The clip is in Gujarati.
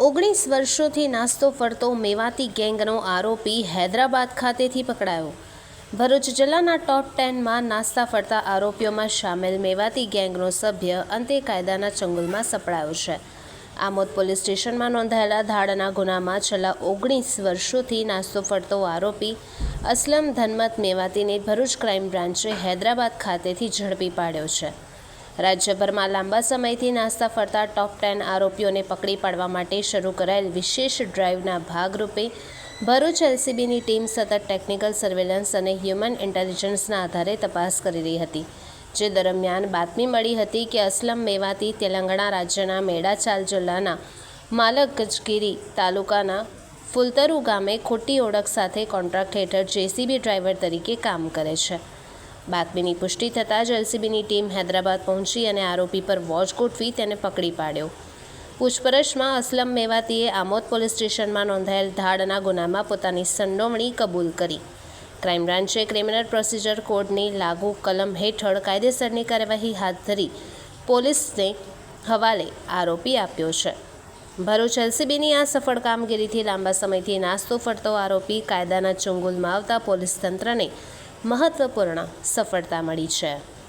ઓગણીસ વર્ષોથી નાસ્તો ફરતો મેવાતી ગેંગનો આરોપી હૈદરાબાદ ખાતેથી પકડાયો. ભરૂચ જિલ્લાના ટોપ ટેનમાં નાસ્તા ફરતા આરોપીઓમાં સામેલ મેવાતી ગેંગનો સભ્ય અંતે કાયદાના ચંગુલમાં સપડાયો છે. આમોદ પોલીસ સ્ટેશનમાં નોંધાયેલા ધાડના ગુનામાં છેલ્લા ઓગણીસ વર્ષોથી નાસ્તો ફરતો આરોપી અસલમ ધનમત મેવાતીને ભરૂચ ક્રાઇમ બ્રાન્ચે હૈદરાબાદ ખાતેથી ઝડપી પાડ્યો છે. રાજ્યભરમાં લાંબા સમયથી નાસ્તા ફરતા ટોપ ટેન આરોપીઓને પકડી પાડવા માટે શરૂ કરાયેલ વિશેષ ડ્રાઇવના ભાગરૂપે ભરૂચ એલસીબીની ટીમ સતત ટેકનિકલ સર્વેલન્સ અને હ્યુમન ઇન્ટેલિજન્સના આધારે તપાસ કરી રહી હતી. જે દરમિયાન બાતમી મળી હતી કે અસલમ મેવાતી તેલંગાણા રાજ્યના મેડાચાલ જિલ્લાના માલકજગીરી તાલુકાના ફુલતરુ ગામે ખોટી ઓળખ સાથે કોન્ટ્રાક્ટ હેઠળ જેસીબી ડ્રાઈવર તરીકે કામ કરે છે. બાતમીની પુષ્ટિ થતાં જ એલસીબીની ટીમ હૈદરાબાદ પહોંચી અને આરોપી પર વોચ ગોઠવી તેને પકડી પાડ્યો. પૂછપરછમાં અસલમ મેવાતીએ આમોદ પોલીસ સ્ટેશનમાં નોંધાયેલ ધાડના ગુનામાં પોતાની સંડોવણી કબૂલ કરી. ક્રાઇમ બ્રાન્ચે ક્રિમિનલ પ્રોસિજર કોડની લાગુ કલમ હેઠળ કાયદેસરની કાર્યવાહી હાથ ધરી પોલીસને હવાલે આરોપી આપ્યો છે. ભરૂચ એલસીબીની આ સફળ કામગીરીથી લાંબા સમયથી નાસ્તો ફરતો આરોપી કાયદાના ચુંગુલમાં આવતા પોલીસ તંત્રને મહત્વપૂર્ણ સફળતા મળી છે.